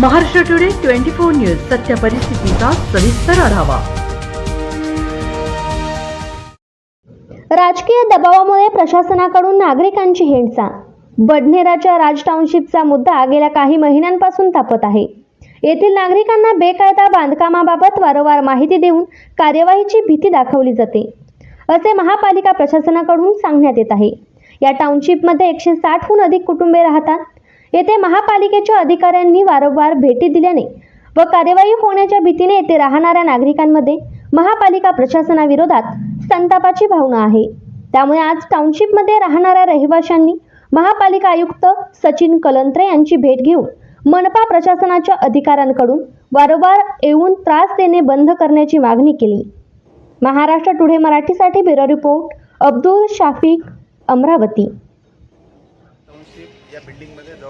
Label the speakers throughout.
Speaker 1: Maharashtra today twenty four news सत्य परिस्थितीचा सविस्तर आढावा.
Speaker 2: राजकीय दबावामुळे प्रशासनाकडून नागरिकांची हिंसा बडनेराच्या राज टाउनशिपचा मुद्दा गेल्या काही महिन्यांपासून तापत आहे. येथील नागरिकांना बेकायदा बांधकामाबाबत वारंवार माहिती देऊन कार्यवाहीची भीती दाखवली जाते. असे महापालिका प्रशासनाकडून सांगण्यात येत आहे. या टाउनशिपमध्ये एकशे साठहून अधिक कुटुंबे राहतात. येथे महापालिकेच्या अधिकाऱ्यांनी वारंवार भेटी दिल्याने व कार्यवाही होण्याच्या भीतीने येथे राहणाऱ्या नागरिकांमध्ये महापालिका प्रशासनाविरोधात संतापाची भावना आहे. त्यामुळे आज टाउनशिपमध्ये राहणाऱ्या रहिवाशांनी महापालिका आयुक्त सचिन कलंत्रे यांची भेट घेऊन मनपा प्रशासनाच्या अधिकाऱ्यांकडून वारंवार येऊन त्रास देणे बंद करण्याची मागणी केली. महाराष्ट्र टुडे मराठीसाठी ब्युरो रिपोर्ट अब्दुल शाफिक अमरावती.
Speaker 3: या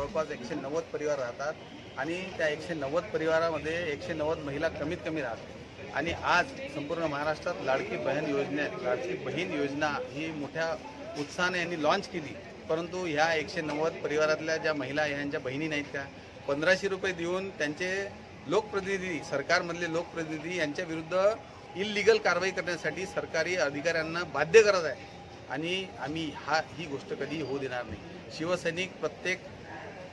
Speaker 3: जवळपास एकशे नव्वद परिवार राहतात आणि त्या एकशे नव्वद परिवारामध्ये एकशे नव्वद महिला कमीत कमी राहतात. आणि आज संपूर्ण महाराष्ट्रात लाडकी बहीण योजने लाडकी बहीण योजना ही मोठ्या उत्साहाने यांनी लॉन्च केली. परंतु ह्या एकशे नव्वद परिवारातल्या ज्या महिला ह्यांच्या बहिणी नाहीत का पंधराशे रुपये देऊन त्यांचे लोकप्रतिनिधी सरकारमधले लोकप्रतिनिधी यांच्या विरुद्ध इलिगल कारवाई करण्यासाठी सरकारी अधिकाऱ्यांना बाध्य करत आहे आणि आम्ही हा ही गोष्ट कधी होऊ देणार नाही. शिवसैनिक प्रत्येक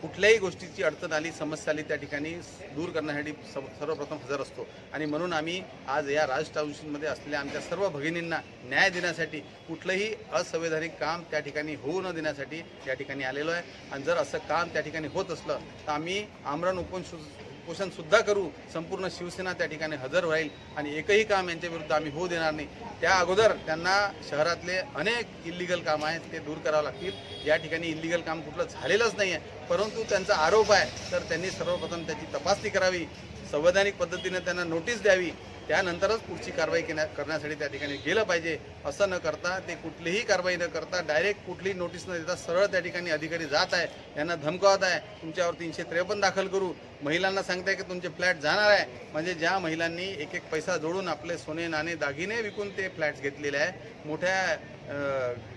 Speaker 3: कुठल्याही गोष्टीची अडचण आली समस्या आली त्या ठिकाणी दूर करण्यासाठी सर्वप्रथम हजर असतो. आणि म्हणून आम्ही आज या राज टाउनशिपमध्ये असलेल्या आमच्या सर्व भगिनींना न्याय देण्यासाठी कुठलंही असंवैधानिक काम त्या ठिकाणी होऊ न देण्यासाठी या ठिकाणी आलेलो आहे. आणि जर असं काम त्या ठिकाणी होत असलं तर आम्ही आमरण उपोषण उपोषणसुद्धा करू संपूर्ण शिवसेना त्या ठिकाणी हजर राहील आणि एकही काम यांच्या विरुद्ध आम्ही होऊ देणार नाही. त्या अगोदर त्यांना शहरातले अनेक इल्लिगल काम आहेत ते दूर करावं लागतील. या ठिकाणी इल्लिगल काम कुठलं झालेलंच नाही आहे परंतु त्यांचा आरोप आहे तर त्यांनी सर्वप्रथम त्याची तपासणी करावी संवैधानिक पद्धतीने त्यांना नोटीस द्यावी त्यानंतरच पुढची कारवाई केल्या करण्यासाठी त्या ठिकाणी गेलं पाहिजे असं न करता ते कुठलीही कारवाई न करता डायरेक्ट कुठलीही नोटीस न देता सरळ त्या ठिकाणी अधिकारी जात आहे यांना धमकावत आहे तुमच्यावर तीनशे त्रेपन्न दाखल करू. महिलांना सांगताय की तुमचे फ्लॅट जाणार आहे म्हणजे ज्या महिलांनी एक एक पैसा जोडून आपले सोने नाणे दागिने विकून ते फ्लॅट्स घेतलेले आहे मोठ्या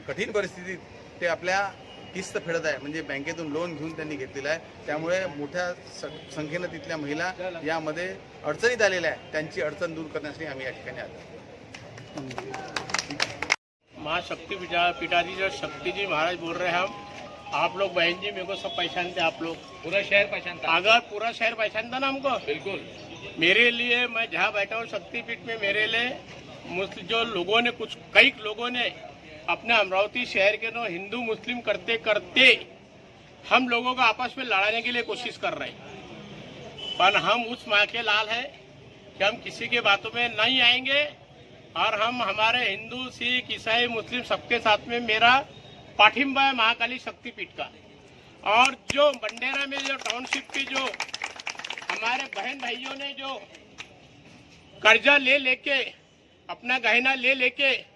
Speaker 3: कठीण परिस्थितीत ते आपल्या किस्त फेडत आहे. म्हणजे बँकेतून लोन घेऊन त्यांनी घेतलेलं आहे. त्यामुळे मोठ्या संख्येनं तिथल्या महिला यामध्ये अडचणीत आलेल्या आहे त्यांची अडचण दूर करण्यासाठी आम्ही या ठिकाणी आलो.
Speaker 4: माँ शक्ति पिता पिताजी जो शक्ति जी महाराज बोल रहे हैं हम। आप लोग बहन जी मेरे को सब पहचानते हैं आप लोग।
Speaker 5: पूरा शहर पहचानता है।
Speaker 4: अगर पूरा शहर पहचानता ना हमको?
Speaker 5: बिल्कुल।
Speaker 4: मेरे लिए मैं जहाँ बैठा हूँ शक्तिपीठ में मेरे लिए मुस्लिम जो लोगों ने कुछ कई लोगों ने अपने अमरावती शहर के नो हिंदू मुस्लिम करते करते हम लोगों को आपस में लड़ाने के लिए कोशिश कर रहे हैं। पर हम उस माँ के लाल है कि हम किसी के बातों में नहीं आएँगे और हम हमारे हिंदू, सिख, ईसाई, मुस्लिम सबके साथ में मेरा पाठिंबा है महाकाली शक्तिपीठ का। और जो बंडेरा में जो टाउनशिप की जो हमारे बहन भाइयों ने जो कर्जा ले लेके, अपना गहना ले लेके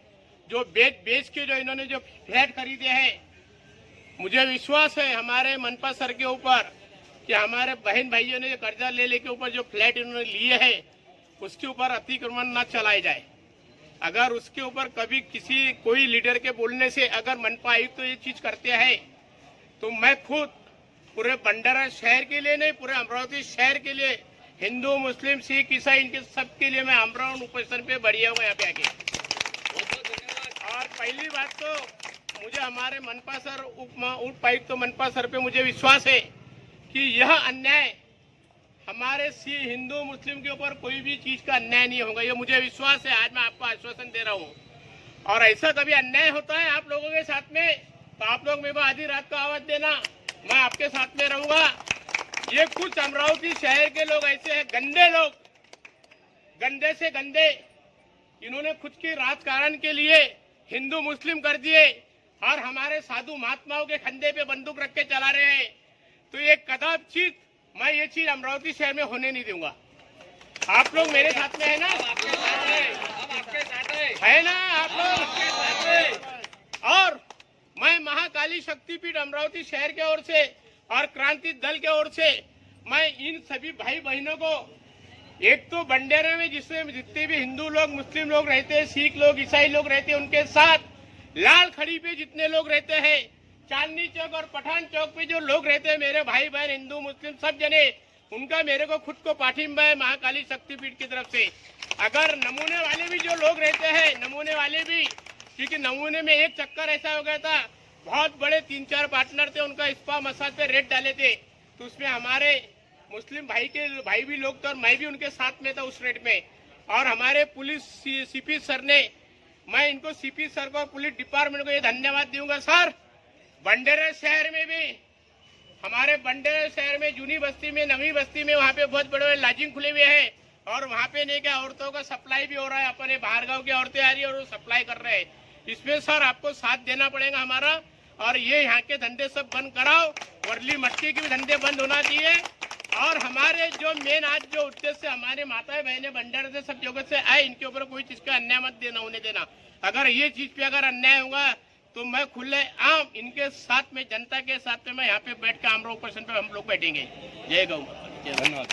Speaker 4: जो बेच बेच के जो इन्होंने जो फ्लैट खरीदे हैं, मुझे विश्वास है हमारे मनपा सर के ऊपर कि हमारे बहन भाइयों ने जो कर्जा ले लेके ऊपर जो फ्लैट इन्होंने लिए हैं, उसके ऊपर अतिक्रमण न चलाए जाए। अगर उसके ऊपर कभी किसी, कोई लीडर के बोलने से अगर मनपा आयुक्त तो ये चीज़ करते हैं तो मैं खुद पूरे भंडारा शहर के लिए नहीं, पूरे अमरावती शहर के लिए, हिंदू, मुस्लिम, सिख, ईसाई, इनके सबके लिए मैं अमरावती उपोषण पे बढ़िया हुआ यहाँ पे आके। पहली बात तो मुझे हमारे मनपा सर उप उप तो मनपा सर पे मुझे विश्वास है कि यह अन्याय हमारे सी हिंदू, मुस्लिम के ऊपर कोई भी चीज़ का अन्याय नहीं होगा। ये मुझे विश्वास है, आज मैं आपको आश्वासन दे रहा हूँ। और ऐसा कभी अन्याय होता है आप लोगों के साथ में तो आप लोग मेरे को आधी रात को आवाज़ देना, मैं आपके साथ में रहूँगा। ये कुछ अमरावती शहर के लोग ऐसे हैं, गंदे लोग, गंदे से गंदे। इन्होंने खुद की राजकारण के लिए हिंदू मुस्लिम कर दिए और हमारे साधु महात्माओं के कंधे पे बंदूक रख के चला रहे हैं। तो ये कदाचित मैं ये चीज़ अमरावती शहर में होने नहीं दूँगा। आप लोग मेरे साथ में है ना?
Speaker 5: है।
Speaker 4: है। ना आप लोग? और मैं महाकाली शक्तिपीठ अमरावती शहर के ओर से और क्रांति दल के ओर से मैं इन सभी भाई बहनों को एक तो बंडेरे में जिसमें जितने भी हिंदू लोग, मुस्लिम लोग रहते हैं, सिख लोग, ईसाई लोग रहते हैं, उनके साथ लाल खड़ी पे जितने लोग रहते हैं, चांदनी चौक और पठान चौक पे जो लोग रहते हैं, मेरे भाई बहन, हिंदू, मुस्लिम, सब जने, उनका मेरे को खुद को पाठिंबा है महाकाली शक्तिपीठ की तरफ़ से। अगर नमूने वाले भी जो लोग रहते हैं, नमूने वाले भी, क्योंकि नमूने में एक चक्कर ऐसा हो गया था, बहुत बड़े तीन चार पार्टनर थे, उनका स्पा मसाज पे रेट डाले थे तो उसमें हमारे मुस्लिम भाई के, भाई भी लोग थे और मैं भी उनके साथ में था उस रेट में। और हमारे पुलिस सीपी सर ने, मैं इनको सीपी सर को पुलिस डिपार्टमेंट को ये धन्यवाद दूँगा, सर। बंडेरा शहर में भी, हमारे बंडेरा शहर में जूनी बस्ती में, नवी बस्ती में वहाँ पे बहुत बड़े बड़े लाजिंग खुले हुए हैं। और वहाँ पे नहीं क्या, औरतों का सप्लाई भी हो रहा है, अपने बाहर गाँव की औरतें आ रही है और वो सप्लाई कर रहे हैं। इसमें, सर, आपको साथ देना पड़ेगा हमारा। और ये यहाँ के धंधे सब बंद कराओ। वर्ली मट्टी के भी धंधे बंद होना चाहिए। हमारे जो मेन आज जो उद्देश्य हमारे माताएँ, बहने, भंडार से सब जगह से आए, इनके ऊपर कोई चीज़ का अन्याय मत देना, उन्हें देना। अगर ये चीज़ पे अगर अन्याय होगा तो मैं खुले आम, इनके साथ में, जनता के साथ में मैं यहाँ पे बैठ के पे हम लोग बैठेंगे। जय गौ धन्यवाद।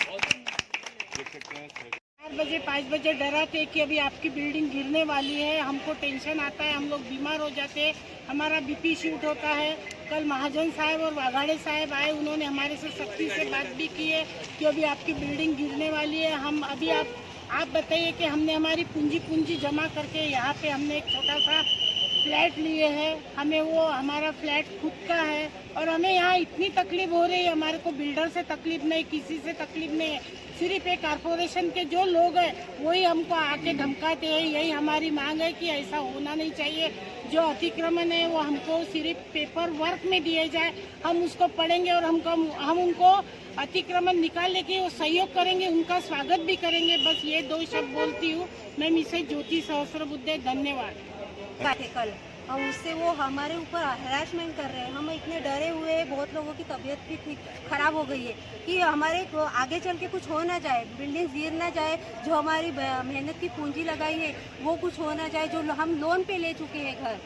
Speaker 6: चार बजे, पाँच बजे डरा थे कि अभी आपकी बिल्डिंग गिरने वाली है, हमको टेंशन आता है, हम लोग बीमार हो जाते हैं, हमारा बीपी शूट होता है। कल महाजन साहब और वाघाड़े साहब आए, उन्होंने हमारे से सख्ती से बात भी की है कि अभी आपकी बिल्डिंग गिरने वाली है। हम अभी आप आप बताइए कि हमने हमारी पूंजी पूंजी जमा करके यहाँ पे हमने एक छोटा सा फ्लैट लिए हैं। हमें वो, हमारा फ्लैट खुद का है और हमें यहाँ इतनी तकलीफ़ हो रही है, हमारे को बिल्डर से तकलीफ़ नहीं, किसी से तकलीफ़ नहीं है। सिर्फ़ एक कारपोरेशन के जो लोग हैं, वही हमको आके धमकाते हैं। यही हमारी मांग है कि ऐसा होना नहीं चाहिए। जो अतिक्रमण है, वो हमको सिर्फ़ पेपर वर्क में दिए जाए। हम उसको पढ़ेंगे और हमको, हम उनको अतिक्रमण निकालने के वो सहयोग करेंगे, उनका स्वागत भी करेंगे। बस ये दो शब्द बोलती हूँ। मैं मिसे ज्योति सहस्त्र बुद्धे धन्यवाद
Speaker 7: कल। और उससे वो हमारे ऊपर हरासमेंट कर रहे हैं। हम इतने डरे हुए हैं, बहुत लोगों की तबीयत भी ठीक खराब हो गई है कि हमारे आगे चल के कुछ हो ना जाए बिल्डिंग गिर ना जाए, जो हमारी मेहनत की पूंजी लगाई है, वो कुछ हो ना जाए, जो हम लोन पे ले चुके हैं घर।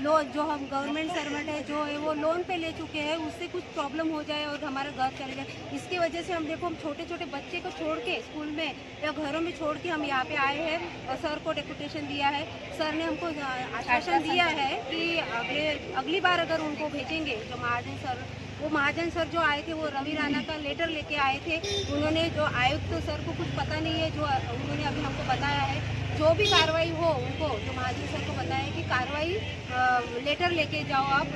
Speaker 7: लोन जो हम गवर्नमेंट सर्वेंट है, जो है वो लोन पे ले चुके हैं, उससे कुछ प्रॉब्लम हो जाए और हमारा घर चले जाए। इसकी वजह से हम देखो, हम छोटे छोटे बच्चे को छोड़ के स्कूल में या घरों में छोड़ के हम यहाँ पे आए हैं। और सर को डेपुटेशन दिया है। सर ने हमको आश्वासन दिया है कि अगले, अगली बार अगर उनको भेजेंगे, जो महाजन सर, वो महाजन सर जो आए थे, वो रवि राणा का लेटर लेके आए थे, उन्होंने जो आयुक्त तो सर को कुछ पता नहीं है, जो उन्होंने अभी हमको बताया है जो भी कार्रवाई हो उनको जो महाजन सर को बताया कि कार्रवाई लेटर लेके जाओ आप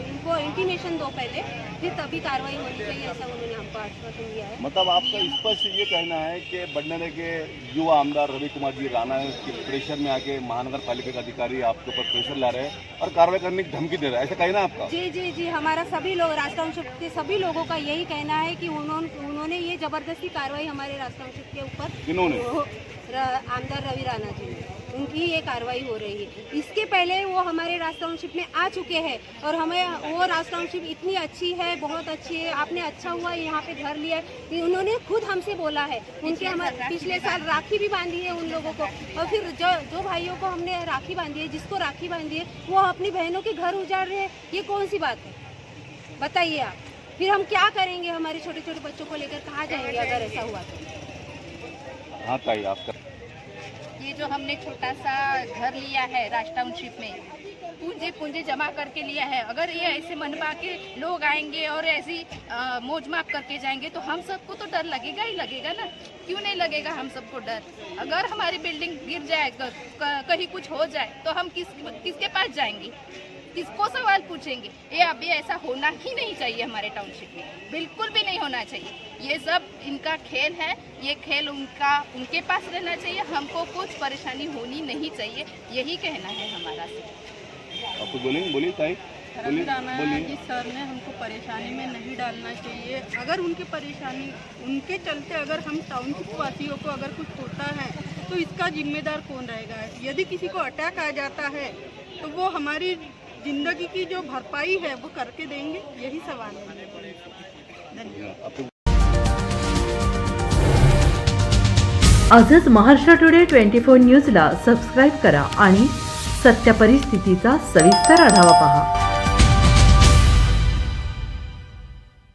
Speaker 7: इनको इंटीमेशन दो पहले फिर तभी कार्रवाई होनी चाहिए ऐसा उन्होंने हमको आश्वासन दिया है।
Speaker 8: मतलब आपका स्पष्ट ये कहना है कि बंडने के युवा आमदार रवि कुमार जी राणा के प्रेशर में आके महानगर पालिका का अधिकारी आपके ऊपर प्रेशर ला रहे हैं और कार्रवाई करने की धमकी दे रहा है। ऐसा कहना आपका?
Speaker 7: जी जी जी हमारा सभी लोग राष्ट्रांशिप के सभी लोगों का यही कहना है कि उन्होंने उन्होंने ये ज़बरदस्ती कार्रवाई हमारे राष्ट्रांशिप के ऊपर
Speaker 8: किन्होंने?
Speaker 7: आमदार रवि राणा जी ने उनकी ये कार्रवाई हो रही है। इसके पहले वो हमारे राष्ट्रांशिप में आ चुके हैं और हमें वो राष्ट्रांशिप इतनी अच्छी है बहुत अच्छी है आपने अच्छा हुआ यहाँ पे घर लिया है। उन्होंने खुद हमसे बोला है। उनके हमारे पिछले साल राखी भी बांधी है उन लोगों को। और फिर जो जो भाइयों को हमने राखी बांधी है जिसको राखी बांधी है वो अपनी बहनों के घर उजाड़ रहे हैं। ये कौन सी बात है? बताइए आप। फिर हम क्या करेंगे? हमारे छोटे छोटे बच्चों को लेकर कहाँ जाएँगे अगर ऐसा हुआ तो?
Speaker 8: हाँ ताई आपका?
Speaker 9: ये जो हमने छोटा सा घर लिया है राज टाउनशिप में पूंजी पूंजी जमा करके लिया है। अगर ये ऐसे मनवा के लोग आएँगे और ऐसी अ, मौजमाप करके जाएँगे तो हम सबको तो डर लगेगा ही लगेगा ना? क्यों नहीं लगेगा हम सबको डर? अगर हमारी बिल्डिंग गिर जाए कहीं कुछ हो जाए तो हम किस किसके पास जाएँगे? किसको सवाल पूछेंगे? ये अभी ऐसा होना ही नहीं चाहिए हमारे टाउनशिप में। बिल्कुल भी नहीं होना चाहिए। ये सब इनका खेल है। ये खेल उनका उनके पास रहना चाहिए। हमको कुछ परेशानी होनी नहीं चाहिए। यही कहना है हमारा
Speaker 8: आप कुछ बोलेंगे बोलिए ताई। बोलिए बोलिए।
Speaker 10: जी सर ने हमको परेशानी में नहीं डालना चाहिए। अगर उनकी परेशानी उनके चलते अगर हम टाउनशिप वासियों को अगर कुछ होता है तो इसका जिम्मेदार कौन रहेगा? यदि किसी को अटैक आ जाता है तो वो हमारी जिंदगी की जो भरपाई है वो करके देंगे यही सवाल है। धन्यवाद।
Speaker 1: आजच महाराष्ट्र टुडे ट्वेंटी फोर न्यूजला सबस्क्राईब करा आणि सत्य परिस्थितीचा सविस्तर आढावा पहा.